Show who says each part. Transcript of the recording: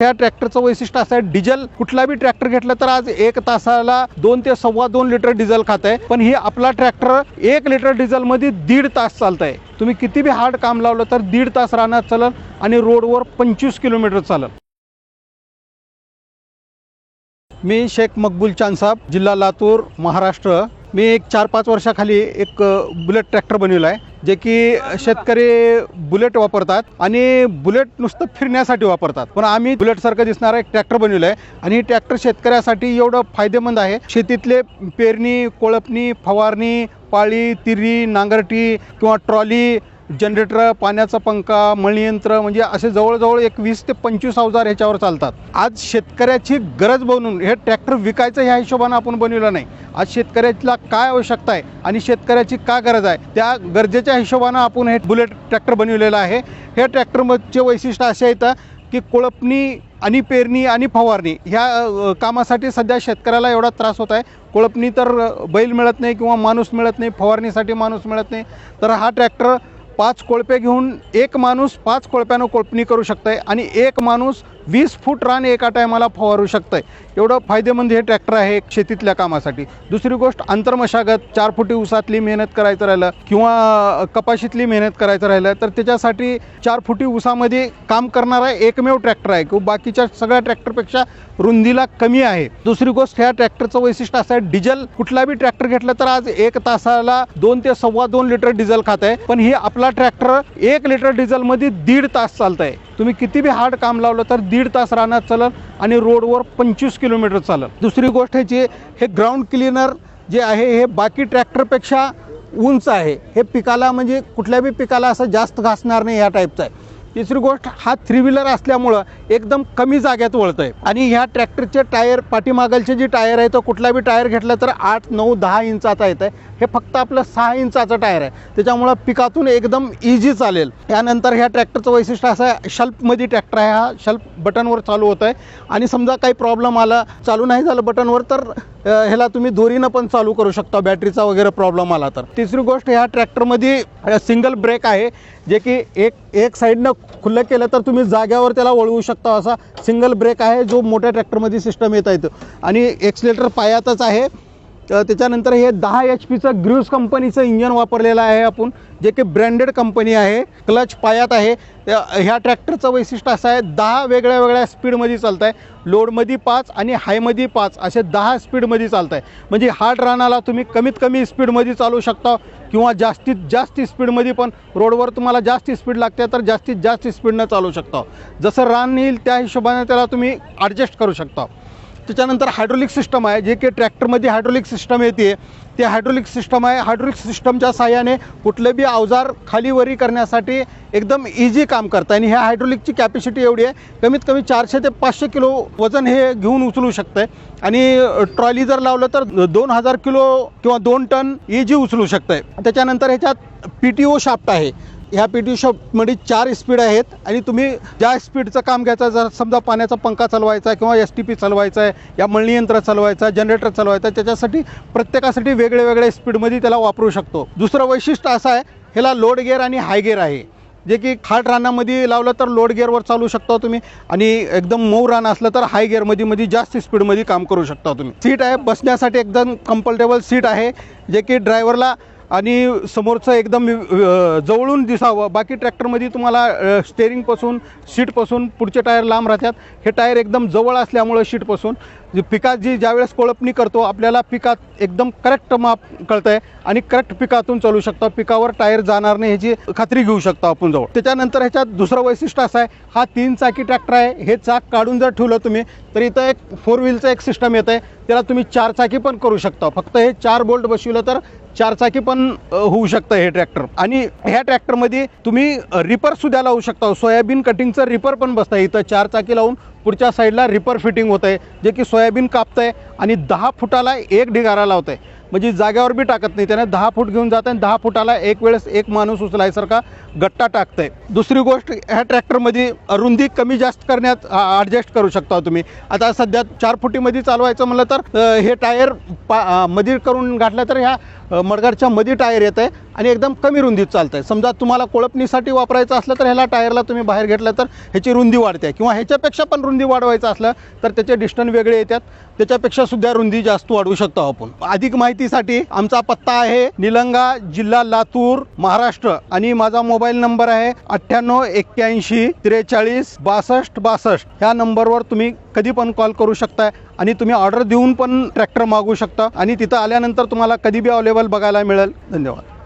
Speaker 1: या ट्रॅक्टरचं वैशिष्ट्य असं आहे डिझेल कुठला बी ट्रॅक्टर घेतला तर आज एक तासाला दोन ते सव्वा दोन लिटर डिझेल खात आहे. पण ही आपला ट्रॅक्टर एक लिटर डिझेल मध्ये दीड तास चालत आहे तुम्ही किती बी हार्ड काम लावलं तर दीड तास राहण्यात चालल आणि रोडवर पंचवीस किलोमीटर चालल. मी शेख मकबूल चानसाब जिल्हा लातूर महाराष्ट्र. मी एक चार पाच वर्षाखाली एक बुलेट ट्रॅक्टर बनवला आहे जे की शेतकरी बुलेट वापरतात आणि बुलेट नुसतं फिरण्यासाठी वापरतात. पण आम्ही बुलेटसारखं दिसणारा एक ट्रॅक्टर बनवलं आहे आणि ट्रॅक्टर शेतकऱ्यासाठी एवढं फायदेमंद आहे. शेतीतले पेरणी कोळपणी फवारणी पाळी तिरी नांगरटी किंवा ट्रॉली जनरेटर पाण्याचा पंखा मळीयंत्र म्हणजे असे जवळजवळ एक वीस ते पंचवीस अवजार ह्याच्यावर चालतात. आज शेतकऱ्याची गरज बनून हे ट्रॅक्टर विकायचं ह्या हिशोबानं आपण बनविलं नाही. आज शेतकऱ्याला काय आवश्यकता आहे आणि शेतकऱ्याची काय गरज आहे त्या गरजेच्या हिशोबानं आपण हे बुलेट ट्रॅक्टर बनविलेलं आहे. हे ट्रॅक्टरचे वैशिष्ट्य असे आहेत की कोळपणी आणि पेरणी आणि फवारणी ह्या कामासाठी सध्या शेतकऱ्याला एवढा त्रास होत आहे. कोळपणी तर बैल मिळत नाही किंवा माणूस मिळत नाही फवारणीसाठी माणूस मिळत नाही. तर हा ट्रॅक्टर पाच कोळपे घेऊन एक माणूस पाच कोळप्यानं कोळपणी करू शकतं आहे आणि एक माणूस वीस फूट रान एका टायमाला फवारू शकतं आहे एवढं फायदेमंद हे ट्रॅक्टर आहे शेतीतल्या कामासाठी. दुसरी गोष्ट आंतरमशागत चार फुटी उसातली मेहनत करायचं राहिलं किंवा कपाशीतली मेहनत करायचं राहिलं तर त्याच्यासाठी चार फुटी उसामध्ये काम करणारा एकमेव ट्रॅक्टर आहे. किंवा बाकीच्या सगळ्या ट्रॅक्टरपेक्षा रुंदीला कमी आहे. दुसरी गोष्ट ह्या ट्रॅक्टरचं वैशिष्ट्य असं आहे डिझेल कुठला बी ट्रॅक्टर घेतला तर आज एक तासाला दोन ते सव्वा दोन लिटर डिझेल खात आहे. पण ही आपला ट्रॅक्टर एक लिटर डिझेलमध्ये दीड तास चालत आहे तुम्ही किती बी हार्ड काम लावलं तर दीड तास राहण्यात चालेल आणि रोडवर पंचवीस किलोमीटर चालेल. दुसरी गोष्ट ह्याची हे ग्राउंड क्लिनर जे आहे हे बाकी ट्रॅक्टरपेक्षा उंच आहे. हे पिकाला म्हणजे कुठल्या बी पिकाला असं जास्त घासणार नाही ह्या टाईपचं आहे. तिसरी गोष्ट हा थ्री व्हीलर असल्यामुळं एकदम कमी जाग्यात वळतं आहे आणि ह्या ट्रॅक्टरचे टायर पाठीमागलचे जे टायर आहे तो कुठला बी टायर घेतला तर आठ नऊ दहा इंचाचा येतं आहे हे फक्त आपलं सहा इंचाचं टायर आहे. त्याच्यामुळं पिकातून एकदम इझी चालेल. त्यानंतर ह्या ट्रॅक्टरचं वैशिष्ट्य असं आहे शल्पमध्ये ट्रॅक्टर आहे हा शल्प बटनवर चालू होत आहे आणि समजा काही प्रॉब्लेम आला चालू नाही झालं बटनवर तर ह्याला तुम्ही दोरीनं पण चालू करू शकता बॅटरीचा वगैरे प्रॉब्लेम आला तर. तिसरी गोष्ट ह्या ट्रॅक्टरमध्ये सिंगल ब्रेक आहे जे की एक एक साईडनं खुलं केलं तर तुम्ही जाग्यावर त्याला वळवू शकता असा सिंगल ब्रेक आहे जो मोठ्या ट्रॅक्टरमध्ये सिस्टम येता येतं आणि एक्सलेटर पायातच आहे. तर त्याच्यानंतर हे दहा एच पीचं ग्रुज कंपनीचं इंजन वापरलेलं आहे आपण जे की ब्रँडेड कंपनी आहे क्लच पायात आहे. त्या- ह्या ट्रॅक्टरचं वैशिष्ट्य असं आहे दहा वेगळ्या वेगळ्या स्पीडमध्ये चालत आहे लोडमध्ये पाच आणि हायमध्ये पाच असे दहा स्पीडमध्ये चालत आहे म्हणजे हार्ड रानाला तुम्ही कमीत कमी स्पीडमध्ये चालू शकता किंवा जास्तीत जास्त स्पीडमध्ये पण. रोडवर तुम्हाला जास्त स्पीड लागते तर जास्तीत जास्त स्पीडनं चालू शकता. जसं रान येईल त्या हिशोबाने त्याला तुम्ही ॲडजस्ट करू शकता. त्याच्यानंतर हायड्रोलिक सिस्टम आहे जे की ट्रॅक्टरमध्ये हायड्रोलिक सिस्टम येते. ते हायड्रोलिक सिस्टम आहे. हायड्रोलिक सिस्टमच्या साह्याने कुठले बी अवजार खालीवरी करण्यासाठी एकदम इझी काम करतं. आणि ह्या हायड्रोलिकची कॅपॅसिटी एवढी आहे कमीत कमी चारशे ते पाचशे किलो वजन हे घेऊन उचलू शकतं आणि ट्रॉली जर लावलं तर दोन हजार किलो किंवा दोन टन इझी उचलू शकतं त्याच्यानंतर ह्याच्यात पी टी ओ शाफ्ट आहे. ह्या पी टी शॉपमध्ये चार स्पीड आहेत आणि तुम्ही ज्या स्पीडचं काम घ्यायचं जर समजा पाण्याचा पंखा चालवायचा किंवा एस टी पी चालवायचा आहे या मळणी यंत्र चालवायचं जनरेटर चालवायचं आहे, त्याच्यासाठी प्रत्येकासाठी वेगळे वेगळ्या स्पीडमध्ये त्याला वापरू शकतो. दुसरं वैशिष्ट्य असं आहे ह्याला लोड गिअर आणि हाय गिअर आहे. जे की खाट रानामध्ये लावलं तर लोड गिअरवर चालू शकता तुम्ही आणि एकदम मऊ रान असलं तर हाय गिअरमध्ये मध्ये म्हणजे जास्त स्पीडमध्ये काम करू शकता तुम्ही. सीट आहे बसण्यासाठी एकदम कम्फर्टेबल सीट आहे जे की ड्रायव्हरला आणि समोरचं एकदम जवळून दिसावं. बाकी ट्रॅक्टरमध्ये तुम्हाला स्टेरिंगपासून स्टेअरिंगपासून सीटपासून पुढचे टायर लांब राहतात. हे टायर एकदम जवळ असल्यामुळं सीटपासून जी पिकात जी ज्यावेळेस कोळपणी करतो आपल्याला पिकात एकदम करेक्ट माप कळतं आहे आणि करेक्ट पिकातून चालू शकतो. पिकावर टायर जाणार नाही ह्याची खात्री घेऊ शकतो आपण जवळ. त्याच्यानंतर ह्याच्यात दुसरं वैशिष्ट्य असं आहे हा तीन चाकी ट्रॅक्टर आहे. हे चाक काढून जर ठेवलं तुम्ही तर इथं एक फोर व्हीलचं एक सिस्टम येतं आहे त्याला तुम्ही चार चाकी पण करू शकता. फक्त हे चार बोल्ट बसविलं तर चारचाकी पण होऊ शकतं हे ट्रॅक्टर आणि ह्या ट्रॅक्टरमध्ये तुम्ही रिपर सुद्धा लावू शकता. सोयाबीन कटिंगचं रिपर पण बसतं इथं चार चाकी लावून पुढच्या साईडला रिपर फिटिंग होत आहे जे की सोयाबीन कापतं आहे आणि दहा फुटाला एक ढिगारा लावतं आहे म्हणजे जाग्यावर बी टाकत नाही. त्याने दहा फूट घेऊन जातं आणि दहा फुटाला एक वेळेस एक माणूस उचलायसारखा गट्टा टाकतंय. दुसरी गोष्ट ह्या ट्रॅक्टरमध्ये रुंदी कमी जास्त करण्यात ॲडजस्ट करू शकता तुम्ही. आता सध्या चार फुटीमध्ये चालवायचं म्हणलं तर हे टायर पा मधी मध्ये करून घातलं तर ह्या मडगाडच्या मध्ये टायर येत आहे आणि एकदम कमी रुंदीत चालतं आहे समजा तुम्हाला कोळपणीसाठी वापरायचं असलं तर ह्याला टायरला तुम्ही बाहेर घेतलं तर ह्याची रुंदी वाढते किंवा ह्याच्यापेक्षा पण रुंदी वाढवायचं असलं तर त्याचे डिस्टन्स वेगळे येतात. त्याच्यापेक्षा सुद्धा रुंदी जास्त वाढवू शकतो आपण. अधिक माहितीसाठी आमचा पत्ता आहे निलंगा जिल्हा लातूर महाराष्ट्र. आणि माझा मोबाईल नंबर आहे अठ्ठ्याण्णव एक्क्याऐंशी त्रेचाळीस बासष्ट बासष्ट. ह्या नंबरवर तुम्ही कधी पण कॉल करू शकता आणि तुम्ही ऑर्डर देऊन पण ट्रॅक्टर मागू शकता. आणि तिथं आल्यानंतर तुम्हाला कधी बी अवेलेबल बघायला मिळेल. धन्यवाद.